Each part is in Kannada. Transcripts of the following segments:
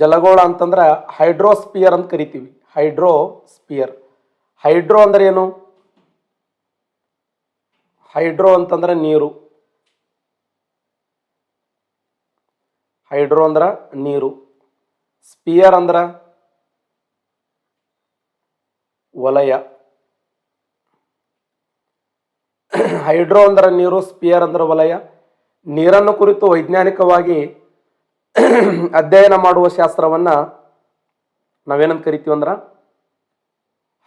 ಜಲಗೋಳ ಅಂತಂದ್ರೆ ಹೈಡ್ರೋಸ್ಪಿಯರ್ ಅಂತ ಕರಿತೀವಿ. ಹೈಡ್ರೋಸ್ಪಿಯರ್. ಹೈಡ್ರೋ ಅಂದ್ರೆ ಏನು? ಹೈಡ್ರೋ ಅಂತಂದ್ರೆ ನೀರು. ಹೈಡ್ರೋ ಅಂದ್ರ ನೀರು. ಸ್ಪಿಯರ್ ಅಂದ್ರ ವಲಯ. ಹೈಡ್ರೋ ಅಂದ್ರೆ ನೀರು, ಸ್ಪಿಯರ್ ಅಂದ್ರ ವಲಯ. ನೀರನ್ನು ಕುರಿತು ವೈಜ್ಞಾನಿಕವಾಗಿ ಅಧ್ಯಯನ ಮಾಡುವ ಶಾಸ್ತ್ರವನ್ನ ನಾವೇನಂತ ಕರಿತೀವಿ ಅಂದ್ರ?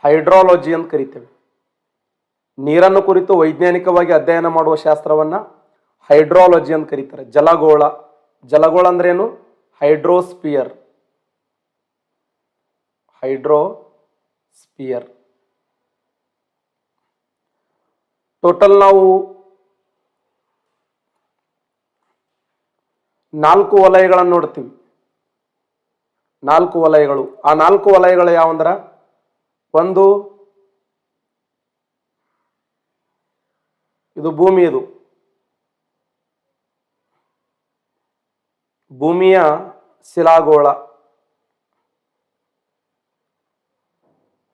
ಹೈಡ್ರಾಲಜಿ ಅಂತ ಕರಿತೇವೆ. ನೀರನ್ನು ಕುರಿತು ವೈಜ್ಞಾನಿಕವಾಗಿ ಅಧ್ಯಯನ ಮಾಡುವ ಶಾಸ್ತ್ರವನ್ನ ಹೈಡ್ರಾಲಜಿ ಅಂತ ಕರೀತಾರೆ. ಜಲಗೋಳ. ಜಲಗೋಳ ಅಂದ್ರೇನು? ಹೈಡ್ರೋಸ್ಪಿಯರ್. ಹೈಡ್ರೋಸ್ಪಿಯರ್. ಟೋಟಲ್ ನಾವು ನಾಲ್ಕು ವಲಯಗಳನ್ನು ನೋಡ್ತೀವಿ. ನಾಲ್ಕು ವಲಯಗಳು. ಆ ನಾಲ್ಕು ವಲಯಗಳು ಯಾವಂದ್ರ? ಒಂದು ಇದು ಭೂಮಿ ಇದು. ಭೂಮಿಯ ಶಿಲಾಗೋಳ.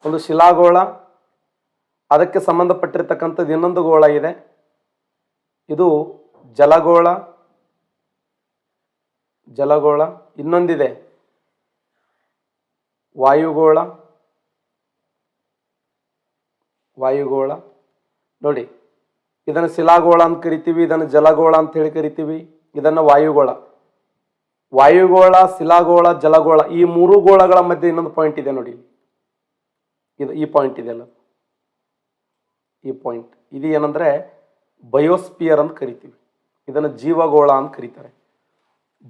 ಒಂದು ಶಿಲಾಗೋಳ. ಅದಕ್ಕೆ ಸಂಬಂಧಪಟ್ಟಿರ್ತಕ್ಕಂಥದ್ದು ಇನ್ನೊಂದು ಗೋಳ ಇದೆ. ಇದು ಜಲಗೋಳ. ಜಲಗೋಳ ಇನ್ನೊಂದಿದೆ. ವಾಯುಗೋಳ ವಾಯುಗೋಳ. ನೋಡಿ, ಇದನ್ನು ಶಿಲಾಗೋಳ ಅಂತ ಕರಿತೀವಿ, ಇದನ್ನು ಜಲಗೋಳ ಅಂತ ಹೇಳಿ ಕರಿತೀವಿ, ಇದನ್ನು ವಾಯುಗೋಳ. ವಾಯುಗೋಳ, ಶಿಲಾಗೋಳ, ಜಲಗೋಳ, ಈ ಮೂರು ಗೋಳಗಳ ಮಧ್ಯೆ ಇನ್ನೊಂದು ಪಾಯಿಂಟ್ ಇದೆ ನೋಡಿ. ಇದು ಈ ಪಾಯಿಂಟ್ ಇದೆ ಅಲ್ಲ. ಈ ಪಾಯಿಂಟ್ ಇದು ಏನಂದರೆ ಬಯೋಸ್ಪಿಯರ್ ಅಂತ ಕರಿತೀವಿ. ಇದನ್ನು ಜೀವಗೋಳ ಅಂತ ಕರೀತಾರೆ.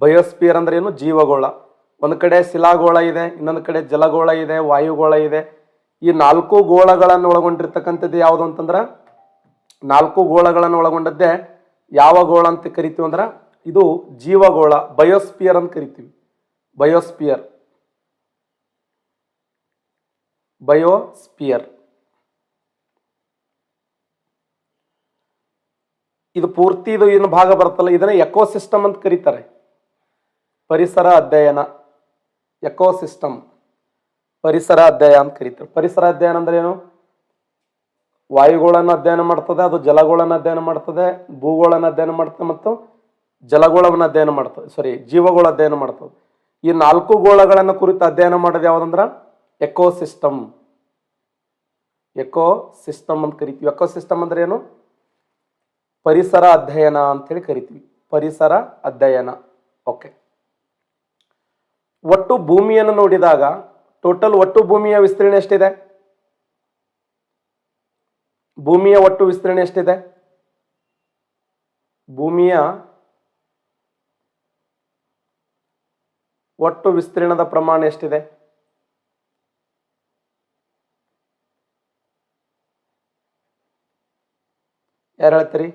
ಬಯೋಸ್ಪಿಯರ್ ಅಂದ್ರೆ ಏನು? ಜೀವಗೋಳ. ಒಂದು ಕಡೆ ಶಿಲಾಗೋಳ ಇದೆ, ಇನ್ನೊಂದು ಕಡೆ ಜಲಗೋಳ ಇದೆ, ವಾಯುಗೋಳ ಇದೆ. ಈ ನಾಲ್ಕು ಗೋಳಗಳನ್ನು ಒಳಗೊಂಡಿರ್ತಕ್ಕಂಥದ್ದು ಯಾವುದು ಅಂತಂದ್ರೆ, ನಾಲ್ಕು ಗೋಳಗಳನ್ನು ಒಳಗೊಂಡದ್ದೇ ಯಾವ ಗೋಳ ಅಂತ ಕರಿತೀವಿ ಅಂದ್ರೆ, ಇದು ಜೀವಗೋಳ ಬಯೋಸ್ಪಿಯರ್ ಅಂತ ಕರಿತೀವಿ. ಬಯೋಸ್ಪಿಯರ್ ಬಯೋಸ್ಪಿಯರ್ ಇದು ಪೂರ್ತಿ ಇದು ಏನು ಭಾಗ ಬರುತ್ತಲ್ಲ, ಇದನ್ನ ಎಕೋಸಿಸ್ಟಮ್ ಅಂತ ಕರೀತಾರೆ. ಪರಿಸರ ಅಧ್ಯಯನ ಎಕೋಸಿಸ್ಟಮ್ ಪರಿಸರ ಅಧ್ಯಯನ ಅಂತ ಕರೀತಾರೆ. ಪರಿಸರ ಅಧ್ಯಯನ ಅಂದ್ರೆ ಏನು? ವಾಯುಗಳನ್ನು ಅಧ್ಯಯನ ಮಾಡ್ತದೆ, ಅದು ಜಲಗಳನ್ನು ಅಧ್ಯಯನ ಮಾಡ್ತದೆ ಭೂಗೋಳನ್ನು ಅಧ್ಯಯನ ಮಾಡ್ತದೆ ಮತ್ತು ಜಲಗೋಳವನ್ನು ಅಧ್ಯಯನ ಮಾಡ್ತದೆ ಸಾರಿ ಜೀವಗಳ ಅಧ್ಯಯನ ಮಾಡ್ತದೆ. ಈ ನಾಲ್ಕು ಗೋಳಗಳನ್ನು ಕುರಿತು ಅಧ್ಯಯನ ಮಾಡೋದು ಯಾವುದಂದ್ರೆ? ಎಕೋಸಿಸ್ಟಮ್ ಎಕೋ ಸಿಸ್ಟಮ್ ಅಂತ ಕರಿತೀವಿ. ಎಕೋ ಸಿಸ್ಟಮ್ ಅಂದ್ರೆ ಏನು? ಪರಿಸರ ಅಧ್ಯಯನ ಅಂತೇಳಿ ಕರಿತೀವಿ. ಪರಿಸರ ಅಧ್ಯಯನ. ಓಕೆ ಒಟ್ಟು ಭೂಮಿಯನ್ನು ನೋಡಿದಾಗ ಟೋಟಲ್ ಒಟ್ಟು ಭೂಮಿಯ ವಿಸ್ತೀರ್ಣ ಎಷ್ಟಿದೆ? ಭೂಮಿಯ ಒಟ್ಟು ವಿಸ್ತೀರ್ಣ ಎಷ್ಟಿದೆ? ಭೂಮಿಯ ಒಟ್ಟು ವಿಸ್ತೀರ್ಣದ ಪ್ರಮಾಣ ಎಷ್ಟಿದೆ? ಯಾರು ಹೇಳ್ತೀರಿ?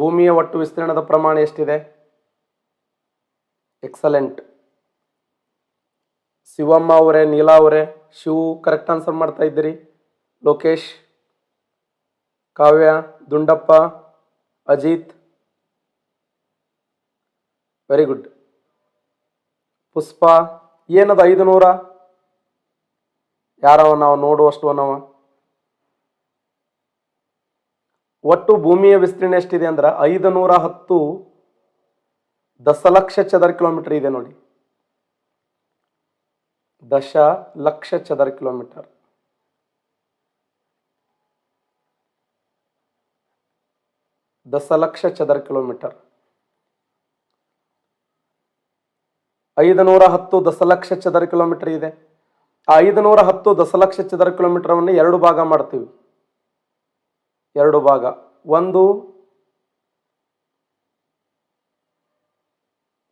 ಭೂಮಿಯ ಒಟ್ಟು ವಿಸ್ತೀರ್ಣದ ಪ್ರಮಾಣ ಎಷ್ಟಿದೆ? ಎಕ್ಸಲೆಂಟ್ ಶಿವಮ್ಮ ಅವರೇ, ನೀಲಾ ಅವರೇ, ಶಿವು ಕರೆಕ್ಟ್ ಆನ್ಸರ್ ಮಾಡ್ತಾ ಇದ್ದೀರಿ. ಲೋಕೇಶ್, ಕಾವ್ಯ, ದುಂಡಪ್ಪ, ಅಜಿತ್. ವೆರಿ ಗುಡ್ ಪುಷ್ಪ, ಏನದು ಐದು ನೂರ? ಯಾರವ ನಾವು ನೋಡುವಷ್ಟು ಅನವ ಒಟ್ಟು ಭೂಮಿಯ ವಿಸ್ತೀರ್ಣ ಎಷ್ಟಿದೆ ಅಂದ್ರೆ ಐದು ನೂರ ಹತ್ತು ದಶಲಕ್ಷ ಚದರ ಕಿಲೋಮೀಟರ್ ಇದೆ ನೋಡಿ. ದಶ ಲಕ್ಷ ಚದರ ಕಿಲೋಮೀಟರ್. ದಶಲಕ್ಷ ಚದರ ಕಿಲೋಮೀಟರ್. ಐದು ನೂರ ಹತ್ತು ದಶಲಕ್ಷ ಚದರ ಕಿಲೋಮೀಟರ್ ಇದೆ. ಆ ಐದು ನೂರ ಹತ್ತು ದಶಲಕ್ಷ ಚದರ ಕಿಲೋಮೀಟರವನ್ನು ಎರಡು ಭಾಗ ಮಾಡ್ತೀವಿ. ಎರಡು ಭಾಗ. ಒಂದು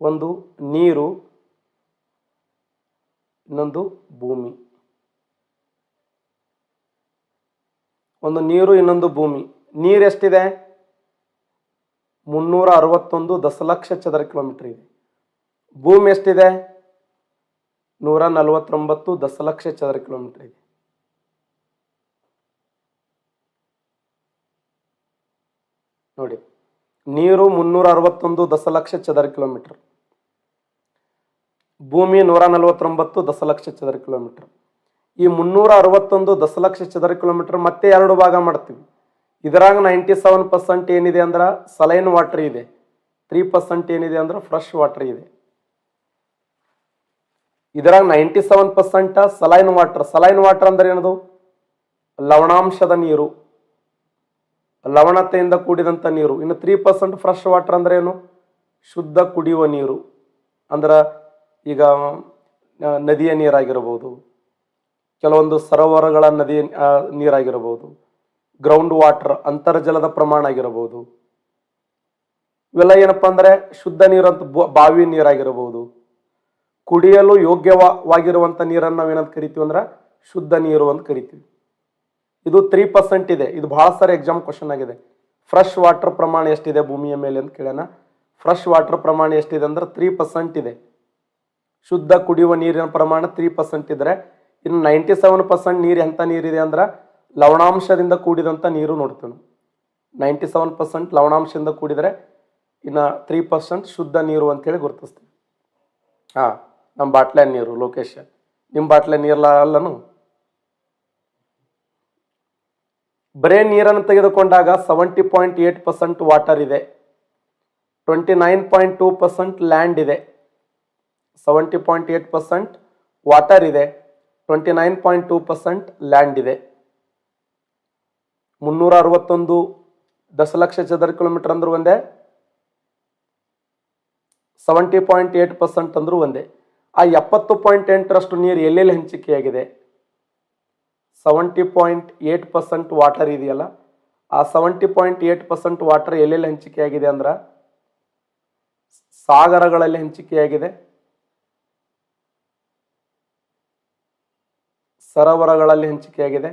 ಒಂದು ನೀರು, ಇನ್ನೊಂದು ಭೂಮಿ. ಒಂದು ನೀರು, ಇನ್ನೊಂದು ಭೂಮಿ. ನೀರು ಎಷ್ಟಿದೆ? ಮುನ್ನೂರ ಅರವತ್ತೊಂದು ದಶಲಕ್ಷ ಚದರ ಕಿಲೋಮೀಟರ್ ಇದೆ. ಭೂಮಿ ಎಷ್ಟಿದೆ? ನೂರ ನಲವತ್ತೊಂಬತ್ತು ದಶಲಕ್ಷ ಚದರ ಕಿಲೋಮೀಟರ್ ಇದೆ. ನೋಡಿ, ನೀರು ಮುನ್ನೂರ ಅರವತ್ತೊಂದು ದಶಲಕ್ಷ ಚದರ ಕಿಲೋಮೀಟರ್. ಭೂಮಿ ನೂರ ನಲವತ್ತೊಂಬತ್ತು ದಶಲಕ್ಷ ಚದರ ಕಿಲೋಮೀಟರ್. ಈ ಮುನ್ನೂರ ಅರವತ್ತೊಂದು ದಶಲಕ್ಷ ಚದರ ಕಿಲೋಮೀಟರ್ ಮತ್ತೆ ಎರಡು ಭಾಗ ಮಾಡ್ತೀವಿ. ಇದರಾಗ ನೈಂಟಿ ಸೆವೆನ್ ಪರ್ಸೆಂಟ್ ಏನಿದೆ ಅಂದ್ರೆ ಸಲೈನ್ ವಾಟರ್ ಇದೆ. ತ್ರೀ ಪರ್ಸೆಂಟ್ ಏನಿದೆ ಅಂದ್ರೆ ಫ್ರೆಶ್ ವಾಟರ್ ಇದೆ. ಇದರಾಗ ninety seven percent saline water saline water ಅಂದ್ರೆ ಏನದು? ಲವಣಾಂಶದ ನೀರು. ಲವಣತೆಯಿಂದ ಕೂಡಿದಂಥ ನೀರು. ಇನ್ನು ತ್ರೀ ಪರ್ಸೆಂಟ್ ಫ್ರೆಶ್ ವಾಟರ್ ಅಂದ್ರೆ ಏನು? ಶುದ್ಧ ಕುಡಿಯುವ ನೀರು. ಅಂದ್ರೆ ಈಗ ನದಿಯ ನೀರಾಗಿರ್ಬೋದು. ಕೆಲವೊಂದು ಸರೋವರಗಳ ನದಿಯ ನೀರಾಗಿರ್ಬೋದು. ಗ್ರೌಂಡ್ ವಾಟರ್ ಅಂತರ್ಜಲದ ಪ್ರಮಾಣ ಆಗಿರಬಹುದು ಇವೆಲ್ಲ ಏನಪ್ಪ ಅಂದರೆ ಶುದ್ಧ ನೀರು ಅಂತ ಬಾವಿ ನೀರಾಗಿರಬಹುದು ಕುಡಿಯಲು ಯೋಗ್ಯವಾಗಿರುವಂಥ ನೀರನ್ನು ನಾವೇನಂತ ಕರಿತೀವಿ ಅಂದ್ರೆ ಶುದ್ಧ ನೀರು ಅಂತ ಕರಿತೀವಿ. ಇದು ತ್ರೀ ಪರ್ಸೆಂಟ್ ಇದೆ. ಇದು ಭಾಳ ಸಾರಿ ಎಕ್ಸಾಮ್ ಕ್ವಶನ್ ಆಗಿದೆ. ಫ್ರೆಶ್ ವಾಟರ್ ಪ್ರಮಾಣ ಎಷ್ಟಿದೆ ಭೂಮಿಯ ಮೇಲೆ ಅಂತ ಕೇಳೋಣ. ಫ್ರೆಶ್ ವಾಟರ್ ಪ್ರಮಾಣ ಎಷ್ಟಿದೆ ಅಂದ್ರೆ ತ್ರೀ ಪರ್ಸೆಂಟ್ ಇದೆ. ಶುದ್ಧ ಕುಡಿಯುವ ನೀರಿನ ಪ್ರಮಾಣ ತ್ರೀ ಪರ್ಸೆಂಟ್ ಇದ್ರೆ, ಇನ್ನು ನೈಂಟಿ ಸೆವೆನ್ ಪರ್ಸೆಂಟ್ ನೀರು ಎಂಥ ನೀರಿದೆ ಅಂದ್ರೆ ಲವಣಾಂಶದಿಂದ ಕೂಡಿದಂಥ ನೀರು ನೋಡ್ತೀವಿ ನೈಂಟಿ ಸೆವೆನ್ ಪರ್ಸೆಂಟ್ ಲವಣಾಂಶದಿಂದ ಕೂಡಿದರೆ, ಇನ್ನು ತ್ರೀ ಪರ್ಸೆಂಟ್ ಶುದ್ಧ ನೀರು ಅಂತೇಳಿ ಗುರುತಿಸ್ತೀವಿ. ಹಾಂ, ನಮ್ಮ ಬಾಟ್ಲೆ ನೀರು ಲೊಕೇಶನ್ ನಿಮ್ಮ ಬಾಟ್ಲೆ ನೀರಲ್ಲ ಅಲ್ಲನು? ಬರೇ ನೀರನ್ನು ತೆಗೆದುಕೊಂಡಾಗ seventy point eight percent water ಇದೆ. Twenty nine point two percent land ಇದೆ. Seventy point eight percent water ಇದೆ. Twenty nine point two percent land ಇದೆ. ಮುನ್ನೂರ ಅರವತ್ತೊಂದು ದಶಲಕ್ಷ ಚದರ ಕಿಲೋಮೀಟರ್ ಅಂದ್ರೂ ಒಂದೇ. ಸೆವೆಂಟಿ ಪಾಯಿಂಟ್ ಏಟ್ ಪರ್ಸೆಂಟ್ ಅಂದರೂ ಒಂದೇ. ಆ ಎಪ್ಪತ್ತು ಪಾಯಿಂಟ್ ಎಂಟರಷ್ಟು ನೀರು ಎಲ್ಲೆಲ್ಲಿ ಹಂಚಿಕೆಯಾಗಿದೆ? Seventy point eight percent water ಇದೆಯಲ್ಲ, ಆ seventy point eight percent water ಎಲ್ಲೆಲ್ಲಿ ಹಂಚಿಕೆಯಾಗಿದೆ ಅಂದ್ರೆ ಸಾಗರಗಳಲ್ಲಿ ಹಂಚಿಕೆಯಾಗಿದೆ, ಸರೋವರಗಳಲ್ಲಿ ಹಂಚಿಕೆಯಾಗಿದೆ,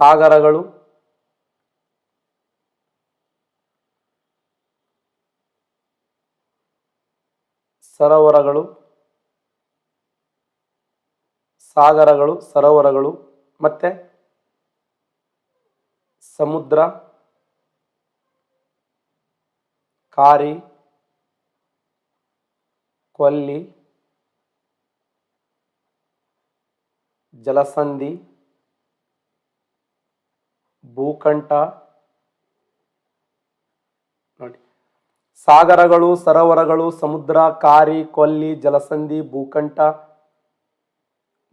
ಸಾಗರಗಳು, ಸರೋವರಗಳು. ಸಾಗರಗಳು, ಸರೋವರಗಳು ಮತ್ತೆ ಸಮುದ್ರ, ಕಾರಿ, ಕೊಲ್ಲಿ, ಜಲಸಂಧಿ, ಭೂಕಂಠ, ನೋಡಿ. ಸಾಗರಗಳು, ಸರೋವರಗಳು, ಸಮುದ್ರ, ಕಾರಿ, ಕೊಲ್ಲಿ, ಜಲಸಂಧಿ, ಭೂಕಂಠ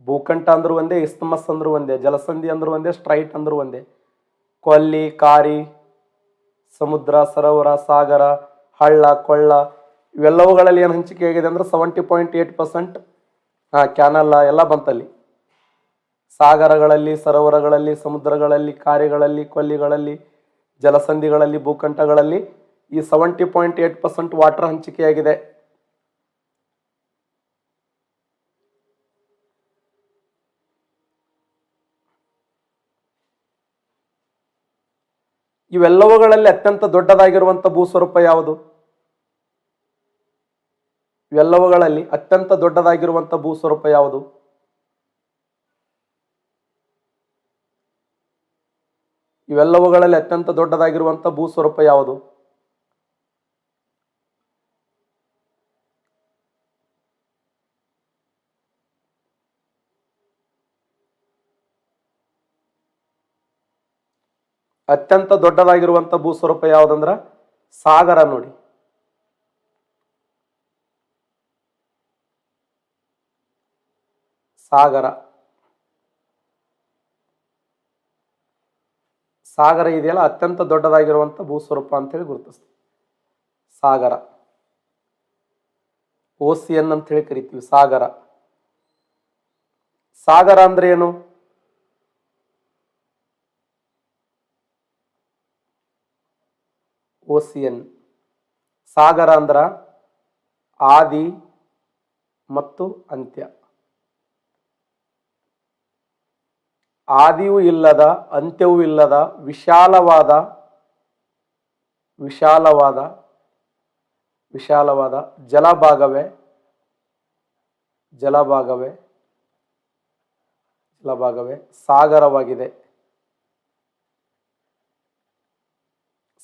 ಭೂಕಂಠ ಅಂದ್ರೂ ಒಂದೇ, ಇಸ್ತಮಸ್ ಅಂದ್ರೂ ಒಂದೇ, ಜಲಸಂಧಿ ಅಂದ್ರೂ ಒಂದೇ, ಸ್ಟ್ರೈಟ್ ಅಂದ್ರೂ ಒಂದೇ. ಕೊಲ್ಲಿ, ಕಾರಿ, ಸಮುದ್ರ, ಸರೋವರ, ಸಾಗರ, ಹಳ್ಳ, ಕೊಳ್ಳ, ಇವೆಲ್ಲವುಗಳಲ್ಲಿ ಏನು ಹಂಚಿಕೆ ಆಗಿದೆ ಅಂದ್ರೆ ಸೆವೆಂಟಿ ಪಾಯಿಂಟ್ ಏಟ್ ಪರ್ಸೆಂಟ್ ಹಾಂ ಕ್ಯಾನಲ್ ಎಲ್ಲ ಬಂತಲ್ಲಿ. ಸಾಗರಗಳಲ್ಲಿ, ಸರೋವರಗಳಲ್ಲಿ, ಸಮುದ್ರಗಳಲ್ಲಿ, ಕಾರಿಗಳಲ್ಲಿ, ಕೊಲ್ಲಿಗಳಲ್ಲಿ, ಜಲಸಂಧಿಗಳಲ್ಲಿ, ಭೂಕಂಠಗಳಲ್ಲಿ ಈ seventy point eight percent water ಹಂಚಿಕೆಯಾಗಿದೆ. ಇವೆಲ್ಲವುಗಳಲ್ಲಿ ಅತ್ಯಂತ ದೊಡ್ಡದಾಗಿರುವಂಥ ಭೂಸ್ವರೂಪ ಯಾವುದು? ಇವೆಲ್ಲವುಗಳಲ್ಲಿ ಅತ್ಯಂತ ದೊಡ್ಡದಾಗಿರುವಂಥ ಭೂಸ್ವರೂಪ ಯಾವುದು? ಇವೆಲ್ಲವುಗಳಲ್ಲಿ ಅತ್ಯಂತ ದೊಡ್ಡದಾಗಿರುವಂಥ ಭೂಸ್ವರೂಪ ಯಾವುದು? ಅತ್ಯಂತ ದೊಡ್ಡದಾಗಿರುವಂಥ ಭೂಸ್ವರೂಪ ಯಾವುದಂದ್ರೆ? ಸಾಗರ ನೋಡಿ. ಸಾಗರ. ಸಾಗರ ಇದೆಯಲ್ಲ, ಅತ್ಯಂತ ದೊಡ್ಡದಾಗಿರುವಂಥ ಭೂಸ್ವರೂಪ ಅಂತೇಳಿ ಗುರುತಿಸ್ತೀವಿ. ಸಾಗರ. ಓಸಿಯನ್ ಅಂತ ಹೇಳಿ ಕರಿತೀವಿ, ಸಾಗರ. ಸಾಗರ ಅಂದ್ರೆ ಏನು? ಓಸಿಯನ್ ಸಾಗರ ಅಂದ್ರ ಆದಿ ಮತ್ತು ಅಂತ್ಯ. ಆದಿಯೂ ಇಲ್ಲದ, ಅಂತ್ಯವೂ ಇಲ್ಲದ, ವಿಶಾಲವಾದ ವಿಶಾಲವಾದ ವಿಶಾಲವಾದ ಜಲಭಾಗವೇ ಜಲಭಾಗವೇ ಜಲಭಾಗವೇ ಸಾಗರವಾಗಿದೆ.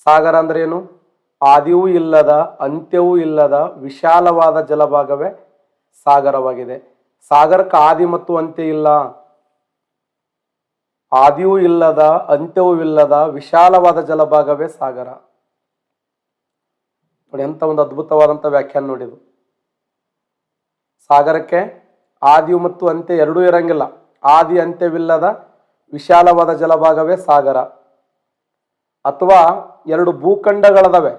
ಸಾಗರ ಅಂದ್ರೆ ಏನು? ಆದಿಯೂ ಇಲ್ಲದ, ಅಂತ್ಯವೂ ಇಲ್ಲದ ವಿಶಾಲವಾದ ಜಲಭಾಗವೇ ಸಾಗರವಾಗಿದೆ. ಸಾಗರಕ್ಕೆ ಆದಿ ಮತ್ತು ಅಂತ್ಯ ಇಲ್ಲ. ಆದಿಯೂ ಇಲ್ಲದ, ಅಂತ್ಯವೂ ಇಲ್ಲದ ವಿಶಾಲವಾದ ಜಲಭಾಗವೇ ಸಾಗರ. ನೋಡಿ ಎಂತ ಒಂದು ಅದ್ಭುತವಾದಂಥ ವ್ಯಾಖ್ಯಾನ ನೋಡಿದು ಸಾಗರಕ್ಕೆ ಆದಿಯು ಮತ್ತು ಅಂತ್ಯ ಎರಡೂ ಇರಂಗಿಲ್ಲ. ಆದಿ, ಅಂತ್ಯವಿಲ್ಲದ ವಿಶಾಲವಾದ ಜಲಭಾಗವೇ ಸಾಗರ. ಅಥವಾ ಎರಡು ಭೂಖಂಡಗಳದವೆ.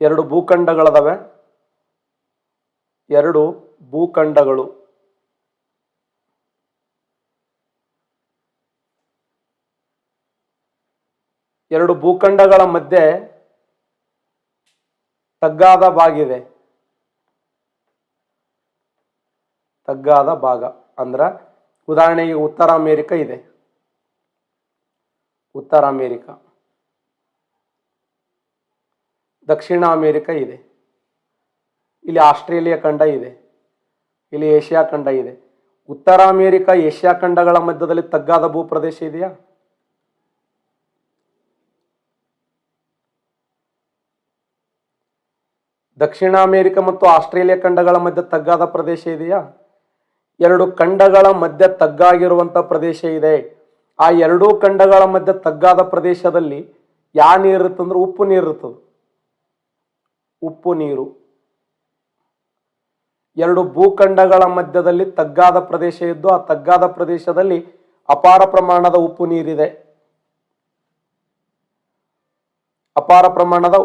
ಎರಡು ಭೂಖಂಡಗಳದವೆ. ಎರಡು ಭೂಖಂಡಗಳು. ಎರಡು ಭೂಖಂಡಗಳ ಮಧ್ಯೆ ತಗ್ಗಾದ ಬಾಗಿದೆ ತಗ್ಗಾದ ಭಾಗ ಅಂದ್ರೆ ಉದಾಹರಣೆಗೆ ಉತ್ತರ ಅಮೇರಿಕ ಇದೆ. ಉತ್ತರ ಅಮೇರಿಕ. ದಕ್ಷಿಣ ಅಮೇರಿಕ ಇದೆ. ಇಲ್ಲಿ ಆಸ್ಟ್ರೇಲಿಯಾ ಖಂಡ ಇದೆ. ಇಲ್ಲಿ ಏಷ್ಯಾ ಖಂಡ ಇದೆ. ಉತ್ತರ ಅಮೇರಿಕ, ಏಷ್ಯಾ ಖಂಡಗಳ ಮಧ್ಯದಲ್ಲಿ ತಗ್ಗಾದ ಭೂಪ್ರದೇಶ ಇದೆಯಾ? ದಕ್ಷಿಣ ಅಮೇರಿಕ ಮತ್ತು ಆಸ್ಟ್ರೇಲಿಯಾ ಖಂಡಗಳ ಮಧ್ಯೆ ತಗ್ಗಾದ ಪ್ರದೇಶ ಇದೆಯಾ? ಎರಡು ಖಂಡಗಳ ಮಧ್ಯೆ ತಗ್ಗಾಗಿರುವಂಥ ಪ್ರದೇಶ ಇದೆ. ಆ ಎರಡೂ ಖಂಡಗಳ ಮಧ್ಯೆ ತಗ್ಗಾದ ಪ್ರದೇಶದಲ್ಲಿ ಯಾವ ನೀರು ಇರುತ್ತಂದ್ರೆ ಉಪ್ಪು ನೀರು ಇರ್ತದೆ. ಉಪ್ಪು ನೀರು. ಎರಡು ಭೂಖಂಡಗಳ ಮಧ್ಯದಲ್ಲಿ ತಗ್ಗಾದ ಪ್ರದೇಶ ಇದ್ದು ಆ ತಗ್ಗಾದ ಪ್ರದೇಶದಲ್ಲಿ ಅಪಾರ ಪ್ರಮಾಣದ ಉಪ್ಪು ನೀರಿದೆ. ಅಪಾರ ಪ್ರಮಾಣದ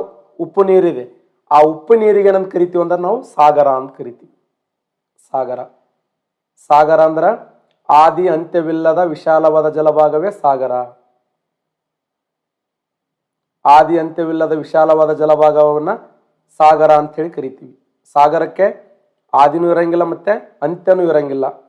ಉಪ್ಪು ನೀರಿದೆ. ಆ ಉಪ್ಪು ನೀರಿಗೆ ಏನಂತ ಕರಿತೀವಿ ಅಂದ್ರೆ ನಾವು ಸಾಗರ ಅಂತ ಕರಿತೀವಿ. ಸಾಗರ. ಸಾಗರ ಅಂದ್ರ ಆದಿ ಅಂತ್ಯವಿಲ್ಲದ ವಿಶಾಲವಾದ ಜಲಭಾಗವೇ ಸಾಗರ. ಆದಿ ಅಂತ್ಯವಿಲ್ಲದ ವಿಶಾಲವಾದ ಜಲಭಾಗವನ್ನ ಸಾಗರ ಅಂತ ಹೇಳಿ ಕರಿತೀವಿ. ಸಾಗರಕ್ಕೆ ಆದಿನೂ ಇರಂಗಿಲ್ಲ ಮತ್ತೆ ಅಂತ್ಯನೂ ಇರಂಗಿಲ್ಲ.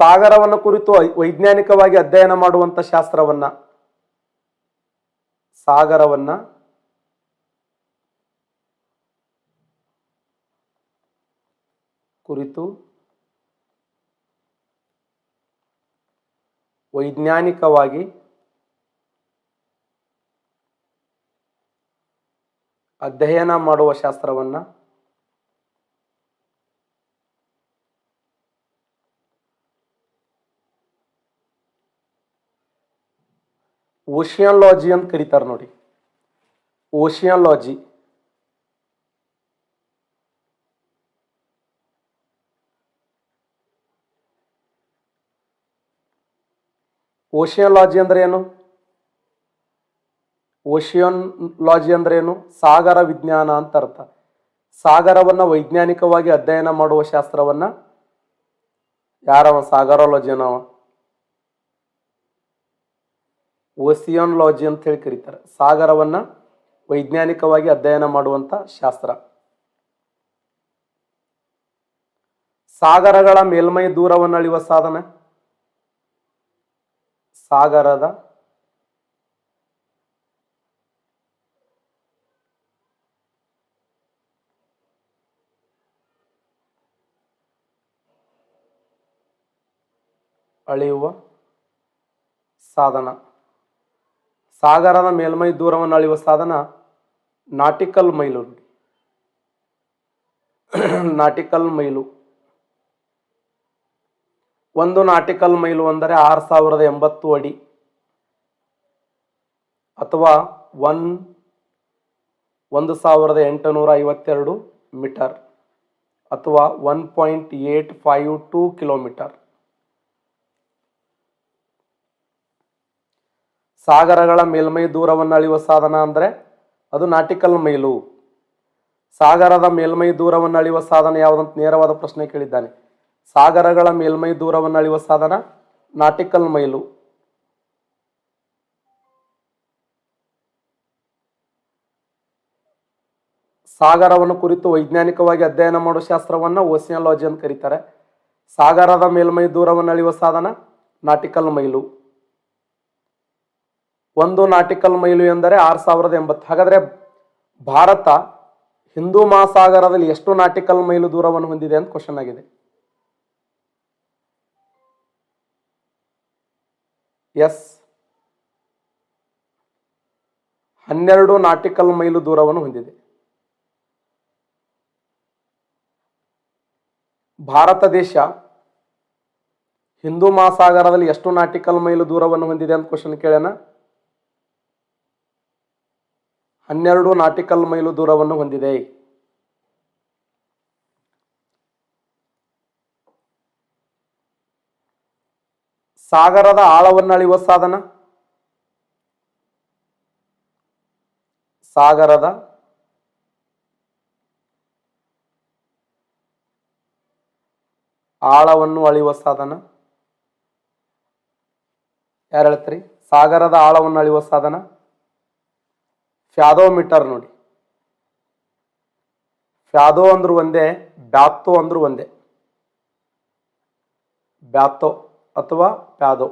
ಸಾಗರವನ್ನು ಕುರಿತು ವೈಜ್ಞಾನಿಕವಾಗಿ ಅಧ್ಯಯನ ಮಾಡುವಂತ ಶಾಸ್ತ್ರವನ್ನ ಸಾಗರವನ್ನ ಕುರಿತು ವೈಜ್ಞಾನಿಕವಾಗಿ ಅಧ್ಯಯನ ಮಾಡುವ ಶಾಸ್ತ್ರವನ್ನ ಓಷಿಯಾಲಜಿ ಅಂತ ಕರೀತಾರೆ ನೋಡಿ. ಓಷಿಯಾಲಜಿ ಓಷಿಯಾಲಜಿ ಅಂದ್ರೆ ಏನು? ಓಷಿಯನ್ ಲಾಜಿ ಅಂದ್ರೆ ಏನು? ಸಾಗರ ವಿಜ್ಞಾನ ಅಂತ ಅರ್ಥ. ಸಾಗರವನ್ನು ವೈಜ್ಞಾನಿಕವಾಗಿ ಅಧ್ಯಯನ ಮಾಡುವ ಶಾಸ್ತ್ರವನ್ನ ಯಾರವ? ಸಾಗರಾಲಜಿ ಅನ್ನವ ಓಸಿಯಾನ್ಲಾಜಿ ಅಂತ ಹೇಳಿ ಕರೀತಾರೆ. ಸಾಗರವನ್ನು ವೈಜ್ಞಾನಿಕವಾಗಿ ಅಧ್ಯಯನ ಮಾಡುವಂಥ ಶಾಸ್ತ್ರ. ಸಾಗರಗಳ ಮೇಲ್ಮೈ ದೂರವನ್ನು ಅಳೆಯುವ ಸಾಧನ. ಸಾಗರದ ಅಳೆಯುವ ಸಾಧನ. ಸಾಗರದ ಮೇಲ್ಮೈ ದೂರವನ್ನು ಅಳೆಯುವ ಸಾಧನ ನಾಟಿಕಲ್ ಮೈಲು. Nautical mile. ಒಂದು ನಾಟಿಕಲ್ ಮೈಲು ಅಂದರೆ ಆರು ಸಾವಿರದ ಎಂಬತ್ತು ಅಡಿ ಅಥವಾ ಒನ್, ಒಂದು ಸಾವಿರದ ಎಂಟುನೂರ ಐವತ್ತೆರಡು ಮೀಟರ್ ಅಥವಾ one point eight five two kilometre. ಸಾಗರಗಳ ಮೇಲ್ಮೈ ದೂರವನ್ನು ಅಳೆಯುವ ಸಾಧನ ಅಂದರೆ ಅದು ನಾಟಿಕಲ್ ಮೈಲು. ಸಾಗರದ ಮೇಲ್ಮೈ ದೂರವನ್ನು ಅಳೆಯುವ ಸಾಧನ ಯಾವುದಂತ ನೇರವಾದ ಪ್ರಶ್ನೆ ಕೇಳಿದ್ದಾನೆ. ಸಾಗರಗಳ ಮೇಲ್ಮೈ ದೂರವನ್ನು ಅಳೆಯುವ ಸಾಧನ ನಾಟಿಕಲ್ ಮೈಲು. ಸಾಗರವನ್ನು ಕುರಿತು ವೈಜ್ಞಾನಿಕವಾಗಿ ಅಧ್ಯಯನ ಮಾಡುವ ಶಾಸ್ತ್ರವನ್ನು ಓಸಿಯಾಲಜಿ ಅಂತ ಕರೀತಾರೆ. ಸಾಗರದ ಮೇಲ್ಮೈ ದೂರವನ್ನು ಅಳೆಯುವ ಸಾಧನ ನಾಟಿಕಲ್ ಮೈಲು. ಒಂದು ನಾಟಿಕಲ್ ಮೈಲು ಎಂದರೆ ಆರು ಸಾವಿರದ ಎಂಬತ್ತು. ಹಾಗಾದ್ರೆ ಭಾರತ ಹಿಂದೂ ಮಹಾಸಾಗರದಲ್ಲಿ ಎಷ್ಟು ನಾಟಿಕಲ್ ಮೈಲು ದೂರವನ್ನು ಹೊಂದಿದೆ ಅಂತ ಕ್ವಶನ್ ಆಗಿದೆ. ಎಸ್. ಹನ್ನೆರಡು ನಾಟಿಕಲ್ ಮೈಲು ದೂರವನ್ನು ಹೊಂದಿದೆ. ಭಾರತ ದೇಶ ಹಿಂದೂ ಮಹಾಸಾಗರದಲ್ಲಿ ಎಷ್ಟು ನಾಟಿಕಲ್ ಮೈಲು ದೂರವನ್ನು ಹೊಂದಿದೆ ಅಂತ ಕ್ವಶನ್ ಕೇಳೋಣ. ಹನ್ನೆರಡು ನಾಟಿಕಲ್ ಮೈಲು ದೂರವನ್ನು ಹೊಂದಿದೆ. ಸಾಗರದ ಆಳವನ್ನು ಅಳೆಯುವ ಸಾಧನ. ಸಾಗರದ ಆಳವನ್ನು ಅಳೆಯುವ ಸಾಧನ. ಯಾರು ಹೇಳ್ತೀರಿ? ಸಾಗರದ ಆಳವನ್ನು ಅಳೆಯುವ ಸಾಧನ. ಫ್ಯಾದೋಮೀಟರ್ ನೋಡಿ. ಫ್ಯಾದೋ ಅಂದ್ರೂ ಒಂದೇ ಬ್ಯಾತೋ ಅಂದ್ರೂ ಒಂದೇ. ಬ್ಯಾತೋ ಅಥವಾ ಪ್ಯಾದೋ.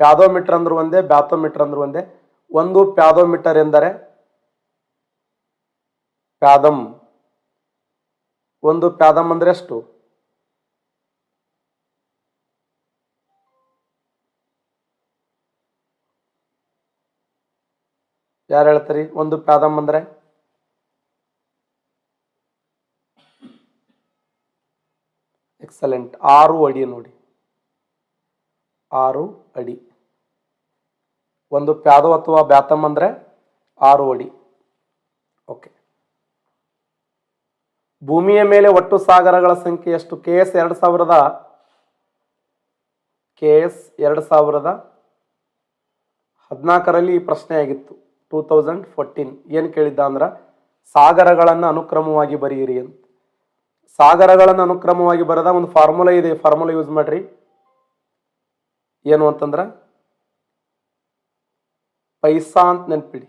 ಪ್ಯಾದೋ ಮೀಟರ್ ಅಂದ್ರೂ ಒಂದೇ ಬ್ಯಾಥೋಮೀಟರ್ ಅಂದ್ರೂ ಒಂದೇ. ಒಂದು ಪ್ಯಾದೋ ಮೀಟರ್ ಎಂದರೆ? ಪ್ಯಾದಮ್ ಒಂದು ಪ್ಯಾದಮ್ ಅಂದ್ರೆ ಎಷ್ಟು? ಯಾರು ಹೇಳ್ತಾರೆ? ಒಂದು ಪ್ಯಾದಮ್ ಅಂದ್ರೆ? ಎಕ್ಸಲೆಂಟ್ ಆರು ಅಡಿ ನೋಡಿ. ಆರು ಅಡಿ. ಒಂದು ಪ್ಯಾದೋ ಅಥವಾ ಬ್ಯಾತಮ್ ಅಂದರೆ ಆರು ಅಡಿ. ಓಕೆ ಭೂಮಿಯ ಮೇಲೆ ಒಟ್ಟು ಸಾಗರಗಳ ಸಂಖ್ಯೆ ಎಷ್ಟು? ಕೆ ಎಸ್ ಎರಡು ಸಾವಿರದ ಕೆ ಎಸ್ ಎರಡು ಸಾವಿರದ ಹದಿನಾಲ್ಕರಲ್ಲಿ ಈ ಪ್ರಶ್ನೆ ಆಗಿತ್ತು ಟೂ ತೌಸಂಡ್ ಫೋರ್ಟೀನ್ ಏನು ಕೇಳಿದ್ದ ಅಂದ್ರೆ, ಸಾಗರಗಳನ್ನು ಅನುಕ್ರಮವಾಗಿ ಬರೆಯಿರಿ ಅಂತ. ಸಾಗರಗಳನ್ನು ಅನುಕ್ರಮವಾಗಿ ಬರೆದ ಒಂದು ಫಾರ್ಮುಲಾ ಇದೆ ಫಾರ್ಮುಲಾ ಯೂಸ್ ಮಾಡ್ರಿ. ಏನು ಅಂತಂದ್ರೆ, ಪೈಸಾ ಅಂತ ನೆನ್ಪಿಡಿ.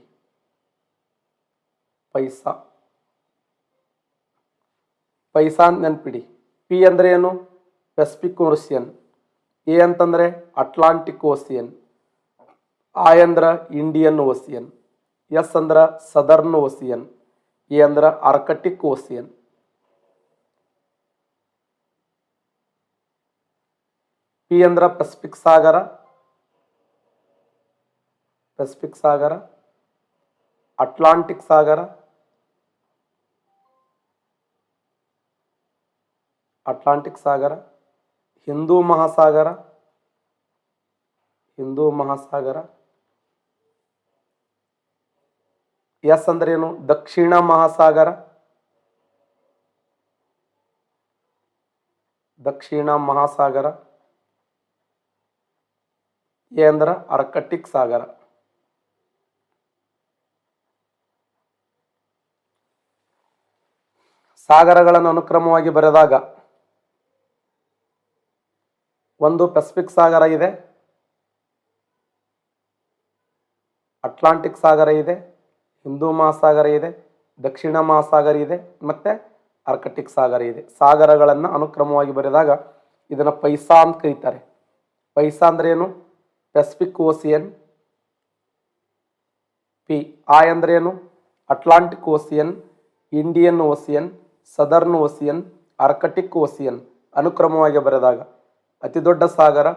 ಪೈಸಾ. ಪೈಸಾ ಅಂತ ನೆನ್ಪಿಡಿ. ಪಿ ಅಂದ್ರೆ ಏನು? ಪೆಸಿಫಿಕ್ ಓಷಿಯನ್ ಎ ಅಂತಂದ್ರೆ ಅಟ್ಲಾಂಟಿಕ್ ಓಸಿಯನ್ ಆ ಅಂದ್ರೆ ಇಂಡಿಯನ್ ಓಸಿಯನ್ ಎಸ್ ಅಂದ್ರ ಸದರ್ನ್ ಓಸಿಯನ್ ಎ ಅಂದ್ರ ಆರ್ಕಟಿಕ್ ಓಸಿಯನ್ ಪಿ ಅಂದ್ರ ಪೆಸಿಫಿಕ್ ಸಾಗರ ಪೆಸಿಫಿಕ್ ಸಾಗರ, ಅಟ್ಲಾಂಟಿಕ್ ಸಾಗರ ಅಟ್ಲಾಂಟಿಕ್ ಸಾಗರ, ಹಿಂದೂ ಮಹಾಸಾಗರ ಹಿಂದೂ ಮಹಾಸಾಗರ. ಎಸ್ ಅಂದ್ರೆ ಏನು? ದಕ್ಷಿಣ ಮಹಾಸಾಗರ. ದಕ್ಷಿಣ ಮಹಾಸಾಗರ. ಎ ಅಂದ್ರ ಅರ್ಕಟಿಕ್ ಸಾಗರ. ಸಾಗರಗಳನ್ನು ಅನುಕ್ರಮವಾಗಿ ಬರೆದಾಗ ಒಂದು ಪೆಸಿಫಿಕ್ ಸಾಗರ ಇದೆ. ಅಟ್ಲಾಂಟಿಕ್ ಸಾಗರ ಇದೆ. ಹಿಂದೂ ಮಹಾಸಾಗರ ಇದೆ, ದಕ್ಷಿಣ ಮಹಾಸಾಗರ ಇದೆ, ಮತ್ತು ಆರ್ಕಟಿಕ್ ಸಾಗರ ಇದೆ. ಸಾಗರಗಳನ್ನು ಅನುಕ್ರಮವಾಗಿ ಬರೆದಾಗ ಇದನ್ನು ಪೈಸಾ ಅಂತ ಕರೀತಾರೆ. ಪೈಸಾ ಅಂದ್ರೆ ಏನು? ಪೆಸಿಫಿಕ್ ಓಸಿಯನ್ ಪಿ ಆಯ್ ಅಂದ್ರೆ ಏನು? Atlantic Ocean Indian Ocean Southern Ocean Arctic Ocean ಅನುಕ್ರಮವಾಗಿ ಬರೆದಾಗ ಅತಿ ದೊಡ್ಡ ಸಾಗರ,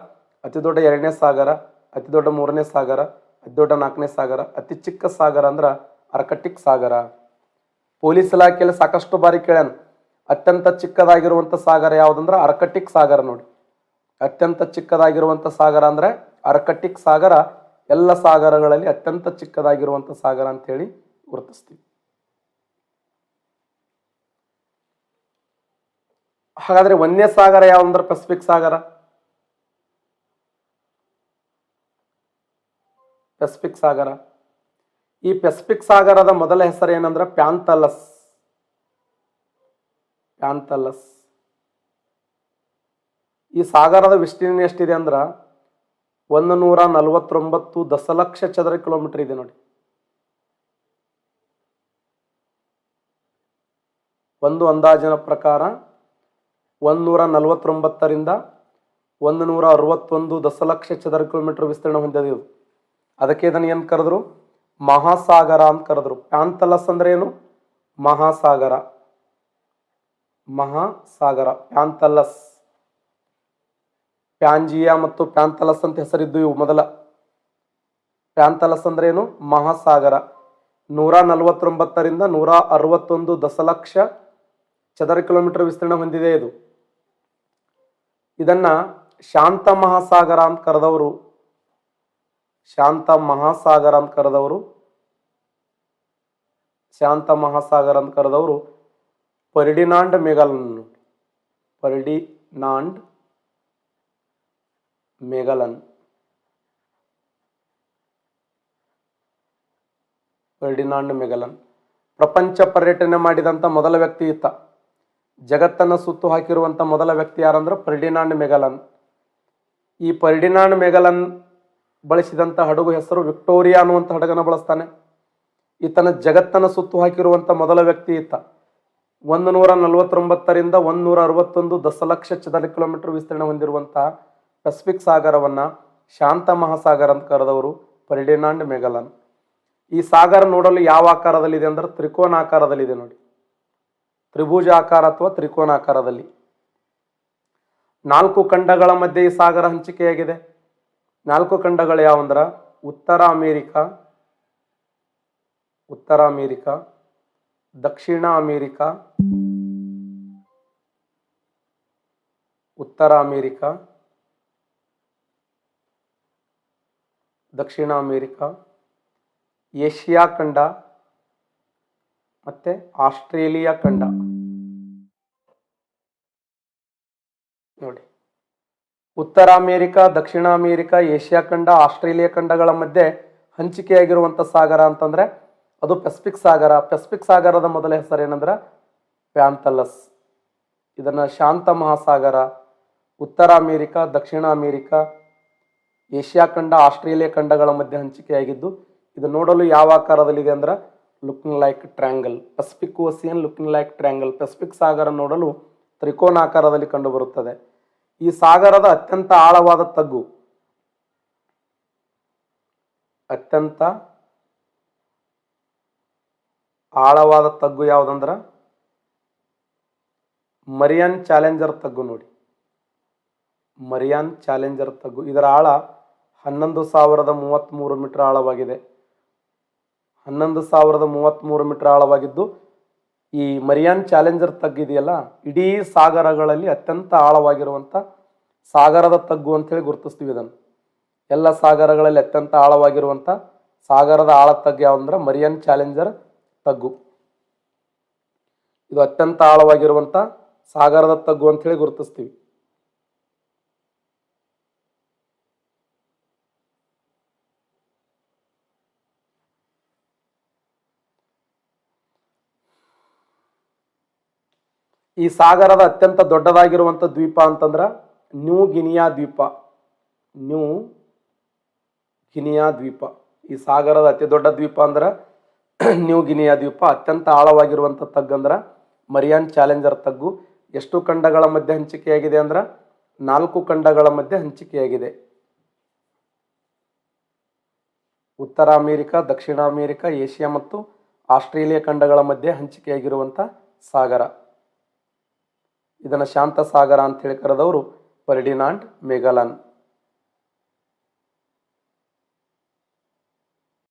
ಅತಿ ದೊಡ್ಡ ಎರಡನೇ ಸಾಗರ, ಅತಿ ದೊಡ್ಡ ಮೂರನೇ ಸಾಗರ, ಅತಿ ದೊಡ್ಡ ನಾಲ್ಕನೇ ಸಾಗರ, ಅತಿ ಚಿಕ್ಕ ಸಾಗರ ಅಂದ್ರ ಆರ್ಕಟಿಕ್ ಸಾಗರ. ಪೊಲೀಸ್ ಇಲಾಖೆಯಲ್ಲಿ ಸಾಕಷ್ಟು ಬಾರಿ ಕೇಳ್ಯಾನ, ಅತ್ಯಂತ ಚಿಕ್ಕದಾಗಿರುವಂಥ ಸಾಗರ ಯಾವುದಂದ್ರೆ ಅರ್ಕಟಿಕ್ ಸಾಗರ ನೋಡಿ. ಅತ್ಯಂತ ಚಿಕ್ಕದಾಗಿರುವಂಥ ಸಾಗರ ಅಂದ್ರೆ ಅರ್ಕಟಿಕ್ ಸಾಗರ, ಎಲ್ಲ ಸಾಗರಗಳಲ್ಲಿ ಅತ್ಯಂತ ಚಿಕ್ಕದಾಗಿರುವಂಥ ಸಾಗರ ಅಂತೇಳಿ ಗುರುತಿಸ್ತೀವಿ. ಹಾಗಾದ್ರೆ ವನ್ಯ ಸಾಗರ ಯಾವುದಂದ್ರೆ ಪೆಸಿಫಿಕ್ ಸಾಗರ? ಪೆಸಿಫಿಕ್ ಸಾಗರ. ಈ ಪೆಸಿಫಿಕ್ ಸಾಗರದ ಮೊದಲ ಹೆಸರು ಏನಂದ್ರೆ ಪ್ಯಾಂಥಲಸ್. ಪ್ಯಾಂಥಲಸ್. ಈ ಸಾಗರದ ವಿಸ್ತೀರ್ಣ ಎಷ್ಟಿದೆ ಅಂದ್ರೆ ಒಂದು ನೂರ ನಲವತ್ತೊಂಬತ್ತು ದಶಲಕ್ಷ ಚದರ ಕಿಲೋಮೀಟರ್ ಇದೆ ನೋಡಿ. ಒಂದು ಅಂದಾಜಿನ ಪ್ರಕಾರ ಒಂದೂರ ನಲವತ್ತೊಂಬತ್ತರಿಂದ ಒಂದು ನೂರ ಅರವತ್ತೊಂದು ದಶಲಕ್ಷ ಚದರ ಕಿಲೋಮೀಟರ್ ವಿಸ್ತೀರ್ಣ ಹೊಂದಿದೆ ಇದು. ಅದಕ್ಕೆ ಇದನ್ನು ಏನು ಕರೆದ್ರು? ಮಹಾಸಾಗರ ಅಂತ ಕರೆದ್ರು. ಪ್ಯಾಂಥಲಸ್ ಅಂದ್ರೆ ಏನು ಮಹಾಸಾಗರ. ಮಹಾಸಾಗರ, ಪ್ಯಾಂಥಲಸ್. ಪ್ಯಾಂಜಿಯಾ ಮತ್ತು ಪ್ಯಾಂಥಲಸ್ ಅಂತ ಹೆಸರಿದ್ದು ಇವು ಮೊದಲ. ಪ್ಯಾಂಥಲಸ್ ಅಂದ್ರೆ ಏನು ಮಹಾಸಾಗರ. ನೂರ ನಲವತ್ತೊಂಬತ್ತರಿಂದ ನೂರ ಅರವತ್ತೊಂದು ದಶಲಕ್ಷ ಚದರ ಕಿಲೋಮೀಟರ್ ವಿಸ್ತೀರ್ಣ ಹೊಂದಿದೆ ಇದು. ಇದನ್ನ ಶಾಂತ ಮಹಾಸಾಗರ ಅಂತ ಕರೆದವರು ಶಾಂತ ಮಹಾಸಾಗರ ಅಂತ ಕರೆದವರು. ಶಾಂತ ಮಹಾಸಾಗರ ಅಂತ ಕರೆದವರು Ferdinand Magellan Ferdinand Magellan. Ferdinand Magellan. ಪ್ರಪಂಚ ಪರ್ಯಟನೆ ಮಾಡಿದಂಥ ಮೊದಲ ವ್ಯಕ್ತಿ ಇತ್ತ. ಜಗತ್ತನ್ನು ಸುತ್ತು ಹಾಕಿರುವಂಥ ಮೊದಲ ವ್ಯಕ್ತಿ ಯಾರಂದ್ರೆ ಪರ್ಡಿನಾಂಡ್ ಮೆಗಲನ್. ಈ ಪರ್ಡಿನಾಂಡ್ ಮೆಗಲನ್ ಬಳಸಿದಂಥ ಹಡಗು ಹೆಸರು ವಿಕ್ಟೋರಿಯಾ ಅನ್ನುವಂಥ ಹಡಗನ್ನು ಬಳಸ್ತಾನೆ. ಈತನ ಜಗತ್ತನ್ನು ಸುತ್ತು ಹಾಕಿರುವಂಥ ಮೊದಲ ವ್ಯಕ್ತಿ ಈತ. ಒಂದು ನೂರ ನಲವತ್ತೊಂಬತ್ತರಿಂದ ಒಂದು ನೂರ ಅರವತ್ತೊಂದು ದಶಲಕ್ಷ ಚದರ ಕಿಲೋಮೀಟರ್ ವಿಸ್ತೀರ್ಣ ಹೊಂದಿರುವಂತಹ ಪೆಸಿಫಿಕ್ ಸಾಗರವನ್ನು ಶಾಂತ ಮಹಾಸಾಗರ ಅಂತ ಕರೆದವರು ಫರ್ಡಿನಾಂಡ್ ಮೆಗಲನ್. ಈ ಸಾಗರ ನೋಡಲು ಯಾವ ಆಕಾರದಲ್ಲಿದೆ ಅಂದ್ರೆ ತ್ರಿಕೋನಾಕಾರದಲ್ಲಿದೆ ನೋಡಿ. ತ್ರಿಭುಜ ಆಕಾರ ಅಥವಾ ತ್ರಿಕೋನ ಆಕಾರದಲ್ಲಿ. ನಾಲ್ಕು ಖಂಡಗಳ ಮಧ್ಯೆ ಈ ಸಾಗರ ಹಂಚಿಕೆಯಾಗಿದೆ. ನಾಲ್ಕು ಖಂಡಗಳು ಯಾವಂದ್ರ ಉತ್ತರ ಅಮೇರಿಕಾ ಉತ್ತರ ಅಮೇರಿಕಾ, ದಕ್ಷಿಣ ಅಮೇರಿಕಾ, ಉತ್ತರ ಅಮೇರಿಕಾ, ದಕ್ಷಿಣ ಅಮೇರಿಕಾ, ಏಷ್ಯಾ ಖಂಡ ಮತ್ತೆ ಆಸ್ಟ್ರೇಲಿಯಾ ಖಂಡ. ನೋಡಿ. ಉತ್ತರ ಅಮೇರಿಕಾ, ದಕ್ಷಿಣ ಅಮೇರಿಕಾ, ಏಷ್ಯಾ ಖಂಡ, ಆಸ್ಟ್ರೇಲಿಯಾ ಖಂಡಗಳ ಮಧ್ಯೆ ಹಂಚಿಕೆಯಾಗಿರುವಂಥ ಸಾಗರ ಅಂತಂದರೆ ಅದು ಪೆಸಿಫಿಕ್ ಸಾಗರ. ಪೆಸಿಫಿಕ್ ಸಾಗರದ ಮೊದಲ ಹೆಸರು ಏನಂದ್ರೆ ಇದನ್ನು ಇದನ್ನ ಶಾಂತ ಮಹಾಸಾಗರ, ಉತ್ತರ ಅಮೇರಿಕಾ, ದಕ್ಷಿಣ ಅಮೇರಿಕಾ, ಏಷ್ಯಾ ಖಂಡ, ಆಸ್ಟ್ರೇಲಿಯಾ ಖಂಡಗಳ ಮಧ್ಯೆ ಹಂಚಿಕೆಯಾಗಿದ್ದು, ಇದು ನೋಡಲು ಯಾವ ಆಕಾರದಲ್ಲಿದೆ ಅಂದ್ರೆ looking like triangle Pacific Ocean looking like triangle Pacific ಸಾಗರ ನೋಡಲು ತ್ರಿಕೋನಾಕಾರದಲ್ಲಿ ಕಂಡುಬರುತ್ತದೆ. ಈ ಸಾಗರದ ಅತ್ಯಂತ ಆಳವಾದ ತಗ್ಗು. ಅತ್ಯಂತ ಆಳವಾದ ತಗ್ಗು ಯಾವುದಂದ್ರ? ಮರಿಯನ್ ಚಾಲೆಂಜರ್ ತಗ್ಗು ನೋಡಿ. ಮರಿಯಾನ್ ಚಾಲೆಂಜರ್ ತಗ್ಗು. ಇದರ ಆಳ ಹನ್ನೊಂದು ಸಾವಿರದ ಮೂವತ್ತ್ಮೂರು ಮೀಟರ್ ಆಳವಾಗಿದೆ. ಹನ್ನೊಂದು ಸಾವಿರದ ಮೂವತ್ತ್ಮೂರು ಮೀಟರ್ ಆಳವಾಗಿದ್ದು ಈ ಮರಿಯಾನ್ ಚಾಲೆಂಜರ್ ತಗ್ಗಿದೆಯಲ್ಲ ಇಡೀ ಸಾಗರಗಳಲ್ಲಿ ಅತ್ಯಂತ ಆಳವಾಗಿರುವಂಥ ಸಾಗರದ ತಗ್ಗು ಅಂತೇಳಿ ಗುರುತಿಸ್ತೀವಿ ಇದನ್ನು. ಎಲ್ಲ ಸಾಗರಗಳಲ್ಲಿ ಅತ್ಯಂತ ಆಳವಾಗಿರುವಂಥ ಸಾಗರದ ಆಳ ತಗ್ಗು ಯಾವಂದ್ರೆ ಮರಿಯನ್ ಚಾಲೆಂಜರ್ ತಗ್ಗು. ಇದು ಅತ್ಯಂತ ಆಳವಾಗಿರುವಂಥ ಸಾಗರದ ತಗ್ಗು ಅಂತೇಳಿ ಗುರುತಿಸ್ತೀವಿ. ಈ ಸಾಗರದ ಅತ್ಯಂತ ದೊಡ್ಡದಾಗಿರುವಂಥ ದ್ವೀಪ ಅಂತಂದ್ರೆ ನ್ಯೂ ಗಿನಿಯಾ ದ್ವೀಪ. ನ್ಯೂ ಗಿನಿಯಾ ದ್ವೀಪ. ಈ ಸಾಗರದ ಅತಿ ದೊಡ್ಡ ದ್ವೀಪ ಅಂದ್ರೆ ನ್ಯೂ ಗಿನಿಯಾ ದ್ವೀಪ. ಅತ್ಯಂತ ಆಳವಾಗಿರುವಂಥ ತಗ್ಗಂದ್ರೆ ಮರಿಯಾನ್ ಚಾಲೆಂಜರ್ ತಗ್ಗು ಎಷ್ಟು ಖಂಡಗಳ ಮಧ್ಯೆ ಹಂಚಿಕೆಯಾಗಿದೆ ಅಂದ್ರೆ ನಾಲ್ಕು ಖಂಡಗಳ ಮಧ್ಯೆ ಹಂಚಿಕೆಯಾಗಿದೆ. ಉತ್ತರ ಅಮೇರಿಕಾ, ದಕ್ಷಿಣ ಅಮೇರಿಕಾ, ಏಷ್ಯಾ ಮತ್ತು ಆಸ್ಟ್ರೇಲಿಯಾ ಖಂಡಗಳ ಮಧ್ಯೆ ಹಂಚಿಕೆಯಾಗಿರುವಂಥ ಸಾಗರ. ಇದನ್ನು ಶಾಂತ ಸಾಗರ ಅಂತ ಹೇಳಿ ಕರೆದವರು ಫರ್ಡಿನಾಂಡ್ ಮೆಗಲನ್.